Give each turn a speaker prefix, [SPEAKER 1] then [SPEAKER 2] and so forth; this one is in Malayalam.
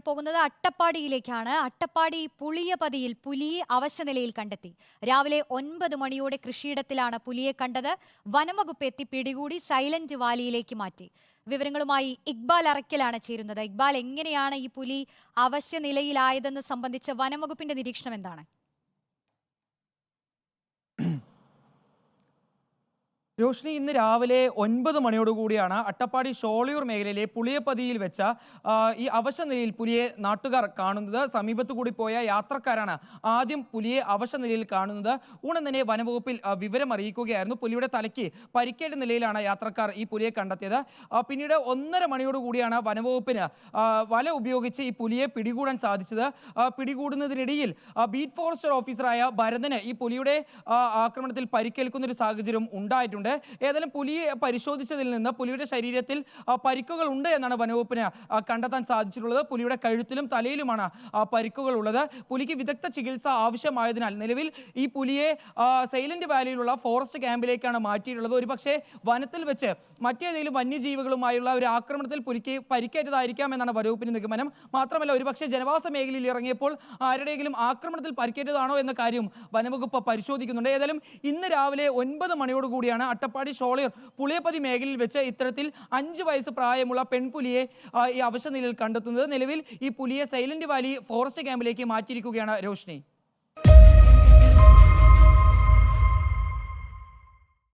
[SPEAKER 1] പോകുന്നത് അട്ടപ്പാടിയിലേക്കാണ്. അട്ടപ്പാടി പുളിയപതിയിൽ പുലിയെ അവശനിലയിൽ കണ്ടെത്തി. രാവിലെ ഒൻപത് മണിയോടെ കൃഷിയിടത്തിലാണ് പുലിയെ കണ്ടത്. വനംവകുപ്പ് എത്തി പിടികൂടി സൈലന്റ് വാലിയിലേക്ക് മാറ്റി. വിവരങ്ങളുമായി ഇക്ബാൽ അറക്കലാണ് ചേരുന്നത്. ഇക്ബാൽ എങ്ങനെയാണ് ഈ പുലി അവശ്യനിലയിലായതെന്ന് സംബന്ധിച്ച വനംവകുപ്പിന്റെ നിരീക്ഷണം എന്താണ്?
[SPEAKER 2] രോഷിനി ഇന്ന് രാവിലെ ഒൻപത് മണിയോടുകൂടിയാണ് അട്ടപ്പാടി ഷോളിയൂർ മേഖലയിലെ പുളിയപ്പതിയിൽ വെച്ച ഈ അവശനിലയിൽ പുലിയെ നാട്ടുകാർ കാണുന്നത്. സമീപത്തു കൂടി പോയ യാത്രക്കാരാണ് ആദ്യം പുലിയെ അവശനിലയിൽ കാണുന്നത്. ഉടൻ തന്നെ വനവകുപ്പിൽ വിവരം അറിയിക്കുകയായിരുന്നു. പുലിയുടെ തലയ്ക്ക് പരിക്കേറ്റ നിലയിലാണ് യാത്രക്കാർ ഈ പുലിയെ കണ്ടെത്തിയത്. പിന്നീട് ഒന്നര മണിയോടുകൂടിയാണ് വനവകുപ്പിന് വല ഉപയോഗിച്ച് ഈ പുലിയെ പിടികൂടാൻ സാധിച്ചത്. പിടികൂടുന്നതിനിടയിൽ ബീറ്റ് ഫോറസ്റ്റർ ഓഫീസറായ ഭരതന് ഈ പുലിയുടെ ആക്രമണത്തിൽ പരിക്കേൽക്കുന്ന ഒരു സാഹചര്യം ഉണ്ടായിട്ടുണ്ട്. ഏതായാലും പുലിയെ പരിശോധിച്ചതിൽ നിന്ന് പുലിയുടെ ശരീരത്തിൽ പരിക്കുകൾ ഉണ്ട് എന്നാണ് വനവകുപ്പിന് കണ്ടെത്താൻ സാധിച്ചിട്ടുള്ളത്. പുലിയുടെ കഴുത്തിലും തലയിലുമാണ് പരിക്കുകൾ ഉള്ളത്. പുലിക്ക് വിദഗ്ധ ചികിത്സ ആവശ്യമായതിനാൽ നിലവിൽ ഈ പുലിയെ സൈലന്റ് വാലിയിലുള്ള ഫോറസ്റ്റ് ക്യാമ്പിലേക്കാണ് മാറ്റിയിട്ടുള്ളത്. ഒരുപക്ഷെ വനത്തിൽ വെച്ച് മറ്റേതെങ്കിലും വന്യജീവികളുമായുള്ള ഒരു ആക്രമണത്തിൽ പുലിക്ക് പരിക്കേറ്റതായിരിക്കാം എന്നാണ് വനവകുപ്പിന്റെ നിഗമനം. മാത്രമല്ല ഒരുപക്ഷെ ജനവാസ മേഖലയിൽ ഇറങ്ങിയപ്പോൾ ആരുടെയെങ്കിലും ആക്രമണത്തിൽ പരിക്കേറ്റതാണോ എന്ന കാര്യം വനവകുപ്പ് പരിശോധിക്കുന്നുണ്ട്. ഏതായാലും ഇന്ന് രാവിലെ ഒൻപത് മണിയോട് കൂടിയാണ് അട്ടപ്പാടി ഷോളിയർ പുളിയപ്പതി മേഖലയിൽ വെച്ച് ഇത്തരത്തിൽ അഞ്ച് വയസ്സ് പ്രായമുള്ള പെൺപുലിയെ ഈ അവശനിലയിൽ കണ്ടെത്തുന്നത്. നിലവിൽ ഈ പുലിയെ സൈലന്റ് വാലി ഫോറസ്റ്റ് ക്യാമ്പിലേക്ക് മാറ്റിയിരിക്കുകയാണ് രോഷ്നി.